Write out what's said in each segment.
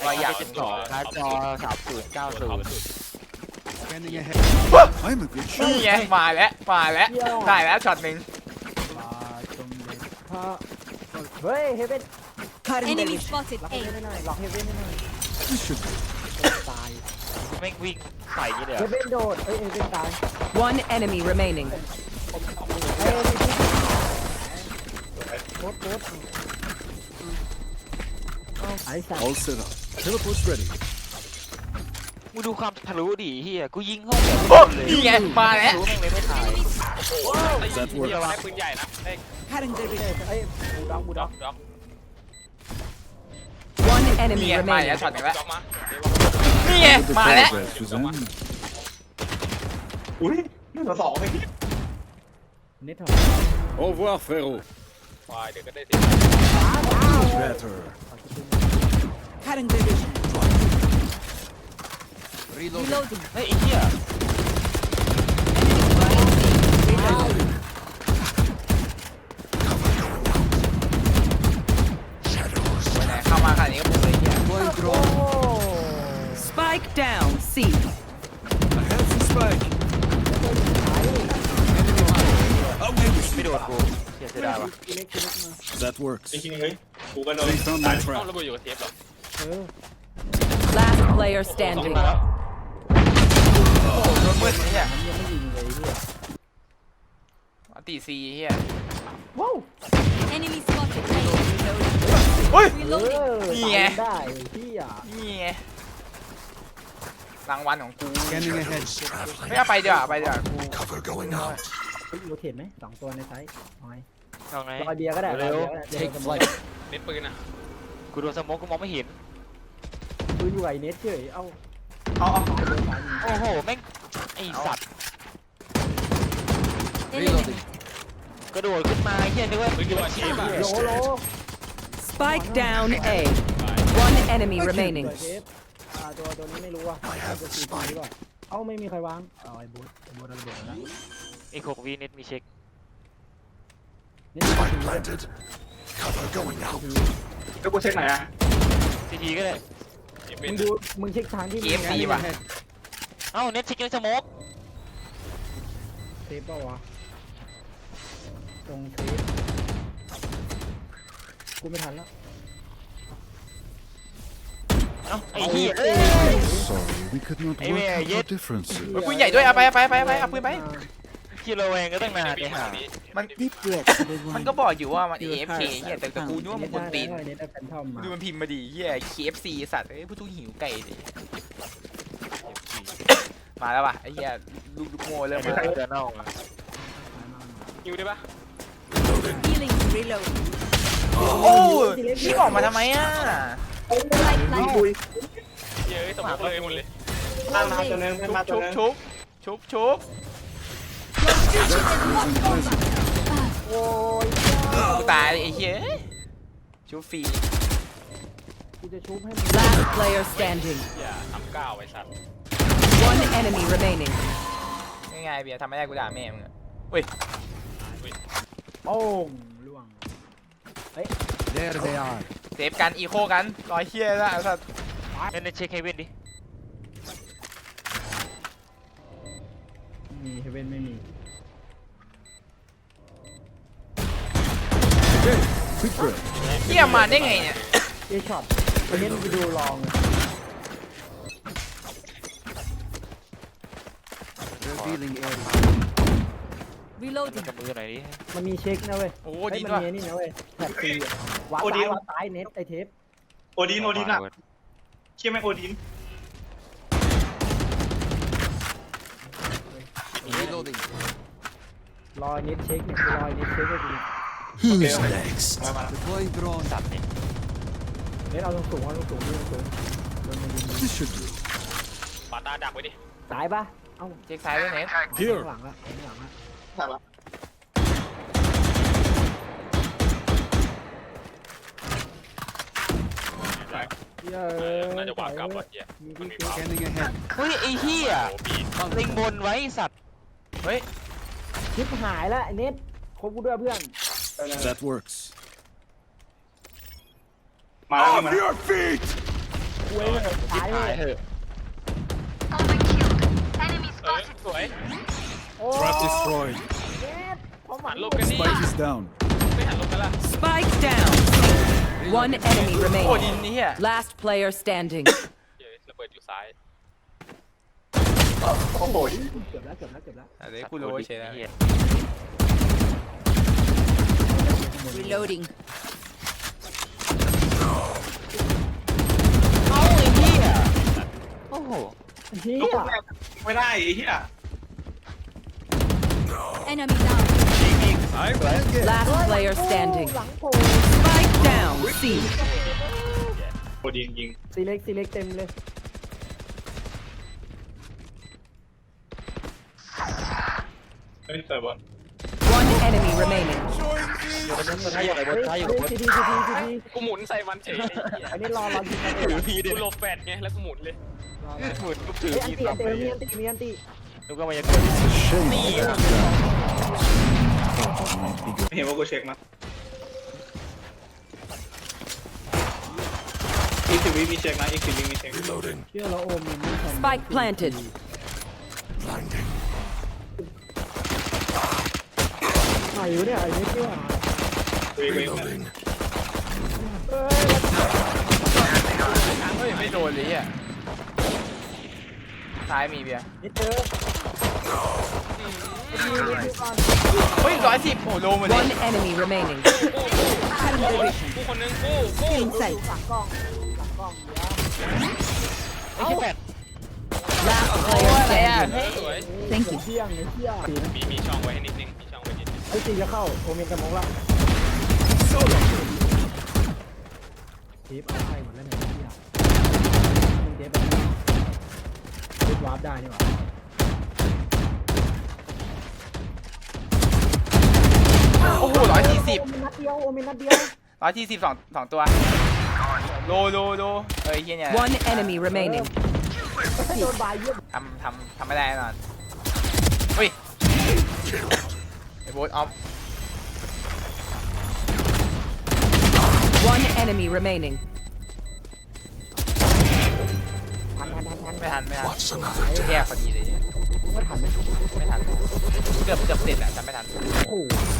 ตัวอย่างเป็นสองการ์ดจอสามศูนย์เก้าศูนย์ Scanning ahead. I'm a good นี่ shot. ไงมาแล้วมาแล้วได้แล้วช็อตหนึ่งมาจงเด็ดพระเฮ้ยเฮเว่น Enemy spotted ล็อกเฮ A. เว่นหน่อยล็อกเฮเว่นหน่อย This should do. ตายแม่งวิ่งใส่ยี่เดียวเฮเว่นโดดเอ้ยเฮเว่นตาย One enemy remaining. เอ้ยนี่ที่โคตรโคตรไอ้สัตว์ All set up. Teleport's ready. มึงดูความทะลุดิเฮียกูยิงห้องแบบโอ้เลยนี่ไงมาแล้วรู้แม่งเลยไม่ตาย That เดี๋ยว works. ได้ปืนใหญ่นะได้เอ้ยบูด็อกบูด็ด็ออกกด็อก One นี่ enemy ไงมาแล้ว remaining. ช็อตหนึ่งแล้วด็อกมานี่ไง With the มาแล้ว progress, Suzanne. อุ้ยนี่เราสองเลยเน็ตถอ Au revoir, frérot. ควายเดี๋ยวก็ได้สิ Better. Cutting division. Reloading. Reloading. Hey, here. Spike down, C. I That works. ระเบิดอยู่กับเทปหรอเออ Last player สอง standing. มาแล้วโดนมืดเฮียมันยังไม่ยิงเลยเนี่ยอันตีซีเฮียว้าว Enemy spotted A. เฮ้ย เอ Reloading. อนี่ไง ตายได้พี่อะนี่ไงรางวัลของกู Scanning ahead. ไม่เอาไปเดี๋ยวาไปเดี๋ยวากูเฮ้ยโรเทตไหมสองตัวในไซส์น้อยเอาไงรอยเบียร์ก็ได้รอยเร็วเบียร์ก็ได้เดี๋ยว Take เรา flight. เน้นปืนอะ กูโดนสโมองกูมองไม่เห็น ปืนอยู่ไอ้เน็ตเฉยเอ้าเอาเอาโดนสาโอ้โหแม่งไอสัตว์ Enemy. กระโดดขึ้นมาเฮียนึกว่าปืนอยู่กับเทปอะโลโล Spike down A. One enemy remaining. เทปอ่าตัวตัวนี้ไม่รู้ว่าจะซีพีหรือเปล่าเอ้าไม่มีใครวางเอาไอ้บูธไอ้บูธระเบิดแล้วไอ้หกวีเน็ตมีเช็คนี่ซีพีด้วยแล้วกูเช็คไหนอะทีทีก็ได้ เก็บเป็มึนงดูมึงเช็คทางที่เกมึมงซีว่ะ เอ้าเน็ตเช็คยังสโมกเทปเปล่าวะตรงเทปกูไม่ทันแล้วเอ้าไอ้เฮียเอ้ย Sorry, we could not Hey, work man, out our yet- differences. เฮ้ยปืนใหญ่ด้วยเอาไปเอาไปเอาไปเอาไปเอาปืนไปคิโลแวงก็ตั้งนานไอ้ห่ามัน Deep breath, มันก็บอกอยู่ว่ามัน AFK เฮียแต่แต่กูนึกว่ามันคนตีนดูมันพิมพ์มาดิเฮีย KFC สัตว์เอ้ยผู้ทุกหิวไก่ดิมาแล้วป่ะไอ้เฮียลูกลูกโม่เริ่มม่มาใช่เดนเน่อะยิวได้ปะโอ้โอ้นี่ออกมาทำไมอะ Light, light. เยอะสมองเลยหมดเลยมาตัวนึงมาตัวชุบนึงชุบชุบชุบ โอ้ยกูตายไอ้เฮียชุบฟรีกูจะชุบให้มึง Last player standing. อย่าทำก้าวไอ้สัตว์ One enemy remaining. ง่ายๆเบียร์ทำไม่ได้กูด่าแม่มึงอะเฮ้ยโอ้งล่วง There they are. เซฟกันอีโคกันรอยเฮียแล้วไอ้สัตว์เน็ตเน็ตเช็คให้เว้นดิ มีเฮเว่นไม่มี เฮียมาได้ไงเนี่ยเอช็อตวันนี้มึงไปดูลอง Revealing area. มัน Reloading. กับมือหน่อยดิมันมีเช็คนะเว้ยโอ้เฮ้ดียด้มัวยนมีนี่นะเว้ยแท็บตีอะวางซ้ายวางซ้ายเน็ตไอเทปโอดินโอดินอะเชื่อไหมโอดิน Reloading. รอยเน็ตเช็คเนี่ยรอยเน็ตเช็คให้ดู Who's next? Deploying drone. สัตว์เนี่ยเน็ตเอาตรงสูงเอาตรงสูงดูตรงสูงโดนมันยิง This should do. ปาตาดักไว้ดิตายปะเอ้าเช็คซ้ายด้วยเน็ตข้าง Here. หลังละข้างหลังละถามละเย้น่าจะวางกลับว่ะเหี้ยมีมันที่มีเช็ควาง Scanning ahead. เฮ้ยไอ้เฮียโอ้ปีนเล็งบนไว้ไอ้สัตว์ เฮ้ยชิปหายแล้วไอเน็ตคบกูด้วยเพื่อน That works. มาแล้วมา your feet! คุยเลยตายเล ตาย ย เถอะ เออสวย โอ้ Trap destroyed. เจ็ดผมหวั หั ง นหลบกันนี่ Spike is down. ไม่หันหลบกันล่ะ Spike down. One enemy โอ้ดิน remaining. นี่เฮีย Last player standing. เหี้ยระเบิดอยู่ซ้าย โอ้โห เกือบแล้วเกือบแล้วเกือบแล้ว อะไรกูรู้เฉยน ะ เหี้ย Reloading. โอ้โห เฮีย ลูกแม่ไม่ได้ไอ้เหี้ย Enemy down. Last player standing. หลังโผล่ Spike down. C. โอดีนยิง สีเล็กสีเล็กเต็มเลย เฮ้ยเสิร์ฟบอล One enemy remaining. อยู่กับท้ายอยู่บบนท้ายอยู่บนทีทีทีทีทีกูหมุนใส่มันเฉยไอ้เหี้ยอันนี้รอรอยิงกันเลยถือพีเด็กูหลบแฟดไงแล้วกูหมุนเลยหมุนกูถืออันพีตีต่อันตีมีอันตีมีอันตีนึกว่ามันจะเกิด Shame. เห็นว่ากูเช็คนะอีกสิบวิมีเช็คนะอีกสิบวิมีเช็คเชื่อเราโอมมินไม่ทำ Spike planted. ไหนอยู่เนี่ยไอ้เม็ดนี่หว่า วิวิเอ้ยเฮ้ยไม่โดนเลยอะซ้ายมีเบียร์นิดเจอมีนิดดูก่อนเฮ้ยร้อยสิบโอ้โลมาเลย One enemy remaining. กูคนนึงกูกู Inside. หลังกล้องหลังกล้องเดี๋ยวไอ้แค่แปด Last โอ้ player อะไรอะ standing. เฮ้ย สวย Thank you. เที่ยงไอ้เที่ยงมีมีช่องไว้ให้นิดนึงมีช่องไว้นิดนึงไอ้ตีจะเข้าโอมินกระมงละ เทปเอาให้หมดแล้วเนี่ยไอ้เที่ยมึงเทปไปไหนเทปวาร์ปได้นี่หว่าโอ้โหร้อยสี่สิบโอมินนัดเดียวโอมินนัดเดียวร้อยสี่สิบสองสองตัวโลโลโลเอ้ยเฮียเนี่ย One enemy remaining. โดนบายเยี่ยมทำทำทำไม่ได้แน่นอนเฮ้ย ไอ้โบ๊ทออฟ One enemy remaining. ทันทันทันทันไม่ทันไม่ทันแย่พอดีเลยเนี่ยไม่ทันไหมไม่ทัน เกือบเกือบเสร็จอะจำไม่ทัน โอ้โห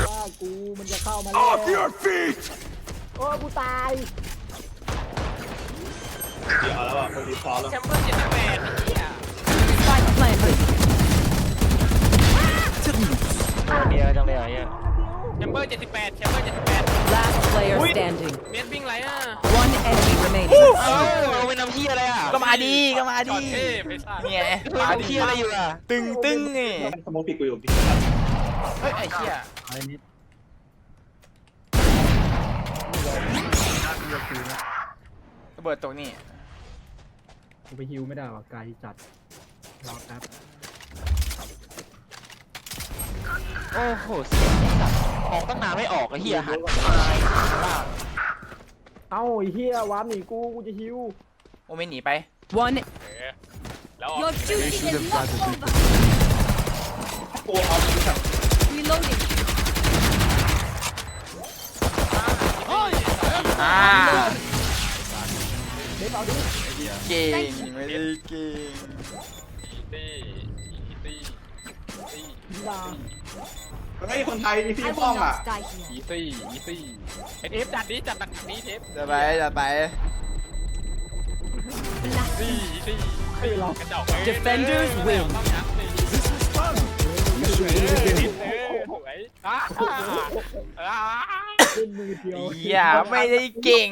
ว่ากูมันจะเข้ามาแล้ว Off your feet! โอ้กูตาย เดี๋ยวเอาแล้วอะคนดีพอแล้ว แชมเปี้ยนเจ็ดแปดเหี้ย Spike planted. เดียวจังเลยอะเหี้ยแชมเปี้ยนเจ็ดสิบแปดแชมเปี้ยนเจ็ดสิบแปด Last player standing. เมียนวิ่งไรอะ One enemy remaining. เอ้าเอาไปนำเฮียอะไรอะก็มาดีก็มาจดีอดเท่ไปซ่าเนี่ยมาเฮียอะไรอยู่อะตึงตึงไงสมมติผิดกูอยู่ผิดเฮ้ยไอ้เหี้ยอะไรนิดระเบิดตรงนี้กูไปฮิวไม่ได้ว่ะไกลจัดรอแป๊บโอ้โหเสียงไอ้สัตว์ ออกตั้งนานไม่ออกไอ้เฮียหันมาบ้าเอ้าไอ้เฮียวาร์ปหนีกูกูจะฮิวโอเมนหนีไป One เออแล้วออก Your duty is not over. โอ้เอาดูสัก Reloading. อ่าเด็กเอาดิเก่งไม่ได้เก่งอีตี้อีตี้อีตี้ยิงดา เฮ้ยคนไทยนี่พี่ I ป้อง will อะ not die here. อีตี้อีตี้ไอเทปจัดดิจัดหนักๆนี้เทปจะไปจะไป Blast. ตี้อีตี้กระจอก Defenders win ต้องยับเลยเออสวยอะอะเล่นมือเดียว อย่าไม่ได้เก่ง